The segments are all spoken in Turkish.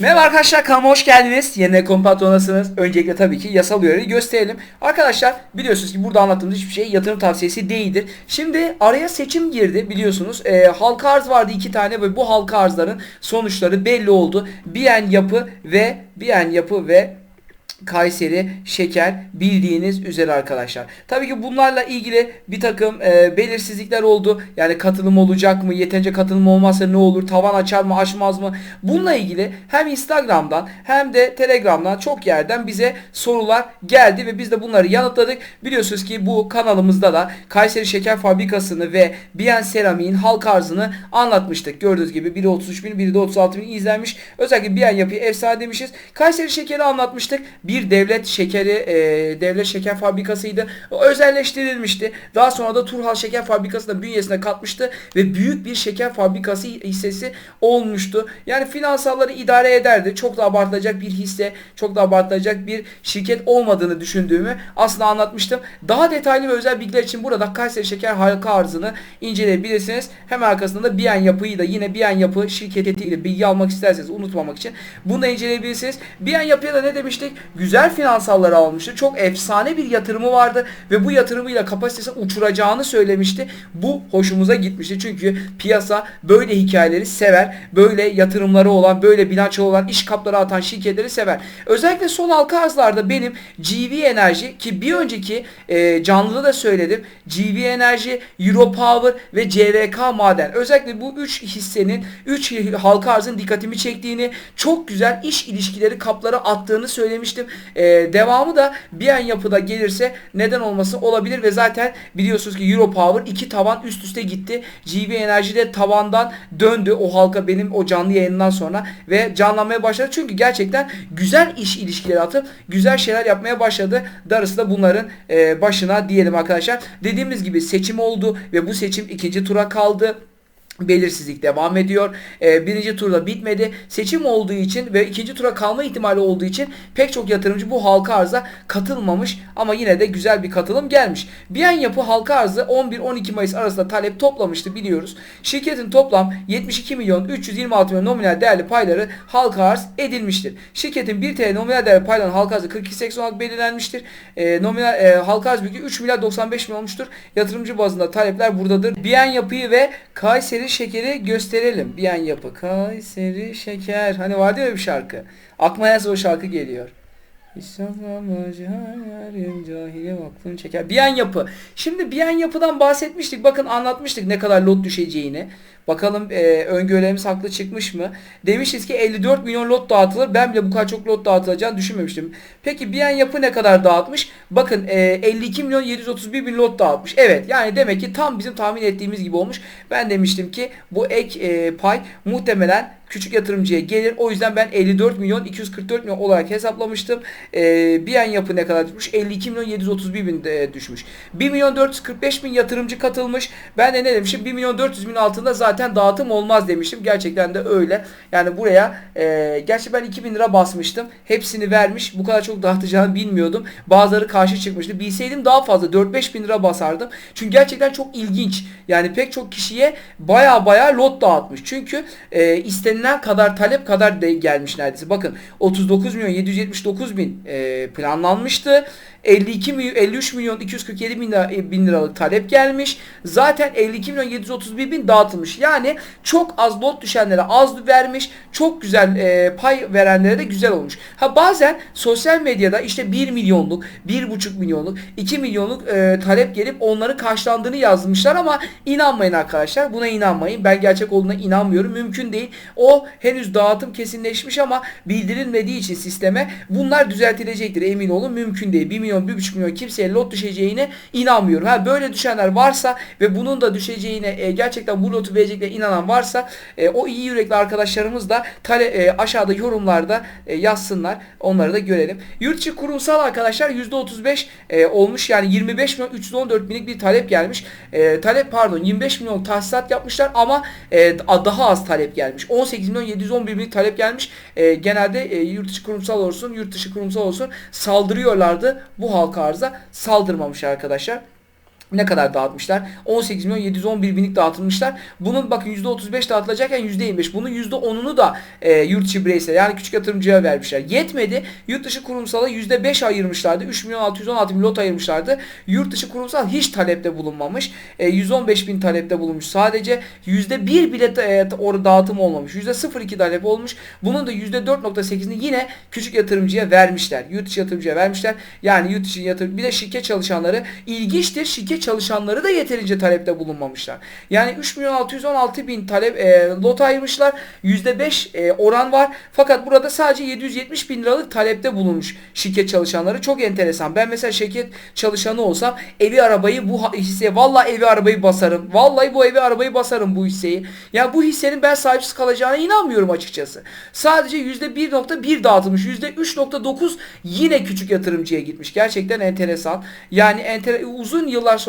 Merhaba arkadaşlar kanalıma hoş geldiniz. Yeni kompatronasınız. Öncelikle tabii ki yasal uyarıyı gösterelim. Arkadaşlar biliyorsunuz ki burada anlattığımız hiçbir şey yatırım tavsiyesi değildir. Şimdi araya seçim girdi biliyorsunuz. Ee, halka arz vardı iki tane ve bu halka arzların sonuçları belli oldu. Biyen yapı ve Biyen yapı ve Kayseri şeker bildiğiniz üzere arkadaşlar. Tabii ki bunlarla ilgili bir takım e, belirsizlikler oldu. Yani katılım olacak mı? Yeterince katılım olmazsa ne olur? Tavan açar mı açmaz mı? Bununla ilgili hem Instagram'dan hem de Telegram'dan çok yerden bize sorular geldi ve biz de bunları yanıtladık. Biliyorsunuz ki bu kanalımızda da Kayseri Şeker Fabrikası'nı ve Biyen Seramik'in halk arzını anlatmıştık. Gördüğünüz gibi biri 33 bin, biri de 36 bin izlenmiş. Özellikle Biyen yapıyı efsane demişiz. Kayseri Şeker'i anlatmıştık bir devlet şekeri e, devlet şeker fabrikasıydı. Özelleştirilmişti. Daha sonra da Turhal Şeker Fabrikası da bünyesine katmıştı ve büyük bir şeker fabrikası hissesi olmuştu. Yani finansalları idare ederdi. Çok da abartılacak bir hisse, çok da abartılacak bir şirket olmadığını düşündüğümü aslında anlatmıştım. Daha detaylı ve özel bilgiler için burada Kayseri Şeker halka arzını inceleyebilirsiniz. Hemen arkasında da Biyen Yapı'yı da yine Biyen Yapı şirketiyle bilgi almak isterseniz unutmamak için bunu da inceleyebilirsiniz. Biyen Yapı'ya da ne demiştik? Güzel finansalları almıştı. Çok efsane bir yatırımı vardı ve bu yatırımıyla kapasitesini uçuracağını söylemişti. Bu hoşumuza gitmişti. Çünkü piyasa böyle hikayeleri sever. Böyle yatırımları olan, böyle bilanço olan, iş kapları atan şirketleri sever. Özellikle son halka arzlarda benim GV Enerji ki bir önceki e, canlıda da söyledim. GV Enerji, Europower ve CVK Maden. Özellikle bu 3 hissenin 3 halka arzın dikkatimi çektiğini, çok güzel iş ilişkileri kapları attığını söylemiştim. E, devamı da bir an yapıda gelirse neden olması olabilir ve zaten biliyorsunuz ki Europower iki tavan üst üste gitti. GV Enerji de tavandan döndü o halka benim o canlı yayından sonra ve canlanmaya başladı. Çünkü gerçekten güzel iş ilişkileri atıp güzel şeyler yapmaya başladı. Darısı da bunların e, başına diyelim arkadaşlar. Dediğimiz gibi seçim oldu ve bu seçim ikinci tura kaldı belirsizlik devam ediyor. Ee, birinci turda bitmedi. Seçim olduğu için ve ikinci tura kalma ihtimali olduğu için pek çok yatırımcı bu halka arza katılmamış ama yine de güzel bir katılım gelmiş. Biyen yapı halka arzı 11-12 Mayıs arasında talep toplamıştı biliyoruz. Şirketin toplam 72 milyon 326 milyon nominal değerli payları halka arz edilmiştir. Şirketin 1 TL nominal değerli paylarının halka arzı 42.80 olarak belirlenmiştir. E, nominal e, halka arz büyüklüğü 3 milyar 95 milyon olmuştur. Yatırımcı bazında talepler buradadır. Biyen yapıyı ve Kayseri şekeri gösterelim. Bir an yapı. Kayseri şeker. Hani vardı ya bir şarkı. Aklıma nasıl o şarkı geliyor. Cahiliye aklını çeker. Biyen yapı. Şimdi biyen yapıdan bahsetmiştik. Bakın anlatmıştık ne kadar lot düşeceğini. Bakalım e, öngörülerimiz haklı çıkmış mı? Demişiz ki 54 milyon lot dağıtılır. Ben bile bu kadar çok lot dağıtılacağını düşünmemiştim. Peki Biyen Yapı ne kadar dağıtmış? Bakın e, 52 milyon 731 bin lot dağıtmış. Evet yani demek ki tam bizim tahmin ettiğimiz gibi olmuş. Ben demiştim ki bu ek e, pay muhtemelen küçük yatırımcıya gelir. O yüzden ben 54 milyon 244 milyon olarak hesaplamıştım. Ee, Biyen yapı ne kadar düşmüş? 52 milyon 731 bin de düşmüş. 1 milyon 445 bin yatırımcı katılmış. Ben de ne demişim? 1 milyon 400 bin altında zaten dağıtım olmaz demiştim. Gerçekten de öyle. Yani buraya e, gerçi ben 2000 lira basmıştım. Hepsini vermiş. Bu kadar çok dağıtacağını bilmiyordum. Bazıları karşı çıkmıştı. Bilseydim daha fazla 4-5 bin lira basardım. Çünkü gerçekten çok ilginç. Yani pek çok kişiye baya baya lot dağıtmış. Çünkü e, istenen istenilen kadar talep kadar de gelmiş neredeyse. Bakın 39 milyon 779 bin e, planlanmıştı. 52 milyon 53 milyon 247 bin, lira, bin liralık talep gelmiş. Zaten 52 milyon 731 bin dağıtılmış. Yani çok az lot düşenlere az vermiş. Çok güzel e, pay verenlere de güzel olmuş. Ha bazen sosyal medyada işte 1 milyonluk, 1,5 milyonluk, 2 milyonluk e, talep gelip onları karşılandığını yazmışlar ama inanmayın arkadaşlar. Buna inanmayın. Ben gerçek olduğuna inanmıyorum. Mümkün değil. O henüz dağıtım kesinleşmiş ama bildirilmediği için sisteme bunlar düzeltilecektir. Emin olun mümkün değil. 1 milyon milyon, 1,5 milyon kimseye lot düşeceğine inanmıyorum. Ha böyle düşenler varsa ve bunun da düşeceğine e, gerçekten bu lotu vereceklerine inanan varsa e, o iyi yürekli arkadaşlarımız da tale, e, aşağıda yorumlarda e, yazsınlar. Onları da görelim. Yurt içi kurumsal arkadaşlar %35 e, olmuş. Yani 25 milyon 314 binlik bir talep gelmiş. E, talep pardon 25 milyon tahsisat yapmışlar ama e, daha az talep gelmiş. 18 milyon 711 binlik talep gelmiş. E, genelde e, yurt içi kurumsal olsun, yurt dışı kurumsal olsun saldırıyorlardı bu halka arıza saldırmamış arkadaşlar. Ne kadar dağıtmışlar? 18 milyon 711 binlik dağıtılmışlar. Bunun bakın %35 dağıtılacakken %25. Bunun %10'unu da e, yurt içi bireysel yani küçük yatırımcıya vermişler. Yetmedi. Yurt dışı kurumsala %5 ayırmışlardı. 3 milyon 616 bin lot ayırmışlardı. Yurt dışı kurumsal hiç talepte bulunmamış. E, 115 bin talepte bulunmuş. Sadece %1 bile e, dağıtım olmamış. %02 talep olmuş. Bunun da %4.8'ini yine küçük yatırımcıya vermişler. Yurt dışı yatırımcıya vermişler. Yani yurt dışı yatırım bir de şirket çalışanları ilginçtir. Şirket çalışanları da yeterince talepte bulunmamışlar. Yani 3 milyon 616 bin talep e, lot ayırmışlar. %5 e, oran var. Fakat burada sadece 770 bin liralık talepte bulunmuş şirket çalışanları. Çok enteresan. Ben mesela şirket çalışanı olsam evi arabayı bu hisseye vallahi evi arabayı basarım. Vallahi bu evi arabayı basarım bu hisseyi. Ya bu hissenin ben sahipsiz kalacağına inanmıyorum açıkçası. Sadece %1.1 dağıtılmış. %3.9 yine küçük yatırımcıya gitmiş. Gerçekten enteresan. Yani enter uzun yıllar sonra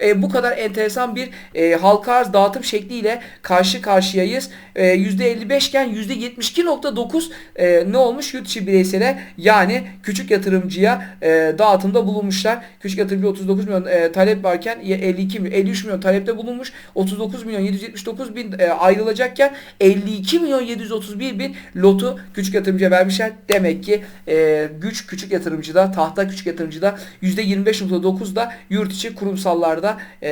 e, bu kadar enteresan bir e, halka arz dağıtım şekliyle karşı karşıyayız. E, %55 iken %72.9 e, ne olmuş? Yurt içi bireysele yani küçük yatırımcıya e, dağıtımda bulunmuşlar. Küçük yatırımcı 39 milyon e, talep varken 52 milyon, 53 milyon talepte bulunmuş. 39 milyon 779 bin e, ayrılacakken 52 milyon 731 bin lotu küçük yatırımcıya vermişler. Demek ki e, güç küçük yatırımcıda, tahta küçük yatırımcıda %25.9 da yurt içi kurumsallarda e,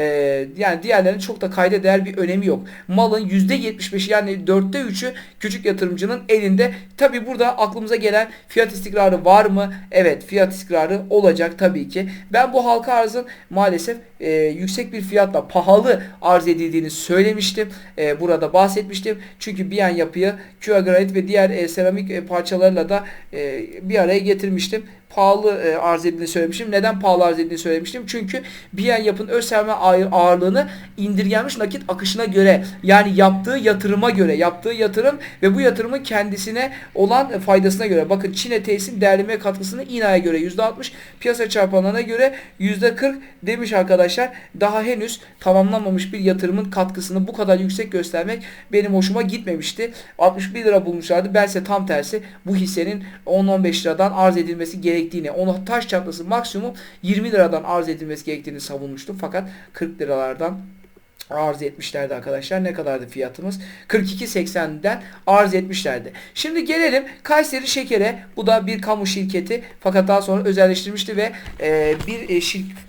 yani diğerlerinin çok da kayda değer bir önemi yok. Malın %75'i yani dörtte üçü küçük yatırımcının elinde. Tabi burada aklımıza gelen fiyat istikrarı var mı? Evet fiyat istikrarı olacak tabii ki. Ben bu halka arzın maalesef e, yüksek bir fiyatla pahalı arz edildiğini söylemiştim. E, burada bahsetmiştim. Çünkü bir an yapıyı QA granit ve diğer e, seramik e, parçalarıyla da e, bir araya getirmiştim pahalı e, arz edildiğini söylemiştim. Neden pahalı arz edildiğini söylemiştim? Çünkü BN yapın öz sermaye ağırlığını indirgenmiş nakit akışına göre yani yaptığı yatırıma göre yaptığı yatırım ve bu yatırımın kendisine olan faydasına göre bakın Çin ETS'in değerleme katkısını İNA'ya göre %60 piyasa çarpanlarına göre %40 demiş arkadaşlar. Daha henüz tamamlanmamış bir yatırımın katkısını bu kadar yüksek göstermek benim hoşuma gitmemişti. 61 lira bulmuşlardı. Bense tam tersi bu hissenin 10-15 liradan arz edilmesi gerekiyor gerektiğini, ona taş çatlası maksimum 20 liradan arz edilmesi gerektiğini savunmuştum. Fakat 40 liralardan arz etmişlerdi arkadaşlar. Ne kadardı fiyatımız? 42.80'den arz etmişlerdi. Şimdi gelelim Kayseri Şeker'e. Bu da bir kamu şirketi. Fakat daha sonra özelleştirmişti ve e, bir e,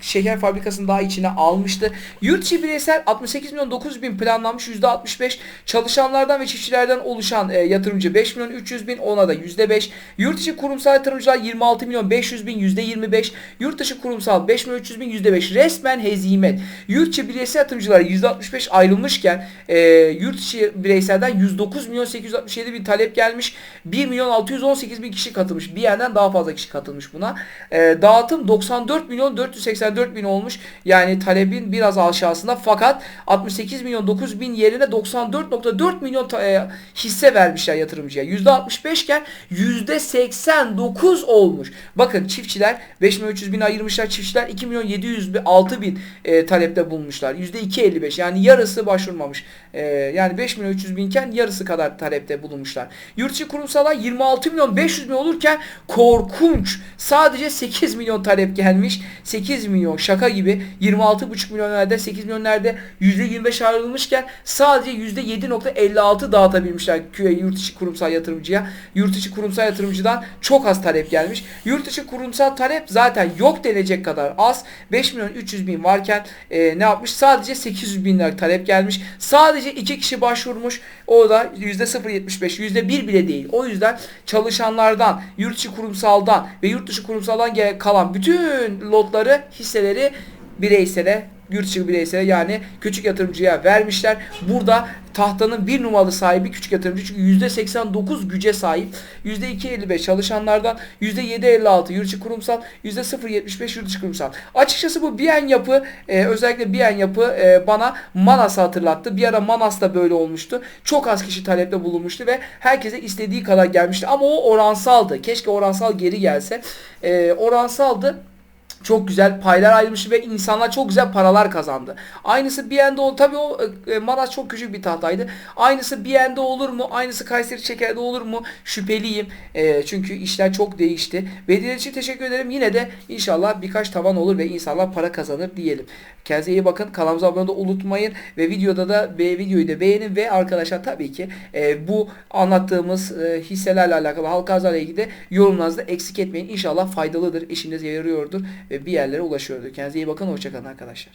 şeker fabrikasını daha içine almıştı. Yurt içi bireysel 68 milyon 900 bin planlanmış. %65 çalışanlardan ve çiftçilerden oluşan e, yatırımcı 5 milyon 300 bin ona da %5. Yurt içi kurumsal yatırımcılar 26 milyon 500 bin %25. Yurt dışı kurumsal 5 milyon 300 bin %5. Resmen hezimet. Yurt içi bireysel yatırımcılar %65 ayrılmışken e, yurt içi bireyselden 109 milyon 867 bin talep gelmiş. 1 milyon 618 bin kişi katılmış. Bir yerden daha fazla kişi katılmış buna. E, dağıtım 94 milyon 484 bin olmuş. Yani talebin biraz aşağısında fakat 68 milyon 9 bin yerine 94.4 milyon e, hisse vermişler yatırımcıya. %65 iken %89 olmuş. Bakın çiftçiler 5 milyon 300 bin ayırmışlar. Çiftçiler 2 milyon 706 bin e, talepte bulmuşlar. %2.55 yani yarısı başvurmamış. E, yani 5 milyon 300 binken yarısı kadar talepte bulunmuşlar. Yurtçı kurumsala 26 milyon 500 bin olurken korkunç sadece 8 milyon talep gelmiş. 8 milyon şaka gibi 26,5 milyon nerede 8 milyon nerede %25 ayrılmışken sadece %7.56 dağıtabilmişler yurt içi kurumsal yatırımcıya. Yurt içi kurumsal yatırımcıdan çok az talep gelmiş. Yurt içi kurumsal talep zaten yok denecek kadar az. 5 milyon 300 bin varken e, ne yapmış? Sadece 800 bin lira talep gelmiş. Sadece 2 kişi başvurmuş. O da %0.75, %1 bile değil. O yüzden çalışanlardan, yurt içi kurumsaldan ve yurt dışı kurumsaldan kalan bütün lotları, hisseleri bireysele yurt dışı yani küçük yatırımcıya vermişler. Burada tahtanın bir numaralı sahibi küçük yatırımcı çünkü %89 güce sahip. %2.55 çalışanlardan %7.56 yurt kurumsal %0.75 yurt kurumsal. Açıkçası bu Biyen yapı e, özellikle Biyen yapı e, bana Manas'ı hatırlattı. Bir ara Manas da böyle olmuştu. Çok az kişi talepte bulunmuştu ve herkese istediği kadar gelmişti. Ama o oransaldı. Keşke oransal geri gelse. E, oransaldı. Çok güzel paylar ayrılmış ve insanlar çok güzel paralar kazandı. Aynısı BN'de oldu. Tabii o e, Maras çok küçük bir tahtaydı. Aynısı BN'de olur mu? Aynısı Kayseri Şeker'de olur mu? Şüpheliyim. E, çünkü işler çok değişti. Ve için teşekkür ederim. Yine de inşallah birkaç tavan olur ve insanlar para kazanır diyelim. Kendinize iyi bakın. Kanalımıza abone olmayı unutmayın. Ve videoda da ve videoyu da beğenin ve arkadaşlar tabii ki e, bu anlattığımız e, hisselerle alakalı halka arzlarla ilgili de yorumlarınızı eksik etmeyin. İnşallah faydalıdır, işinize yarıyordur ve bir yerlere ulaşıyordur. Kendinize iyi bakın. Hoşçakalın arkadaşlar.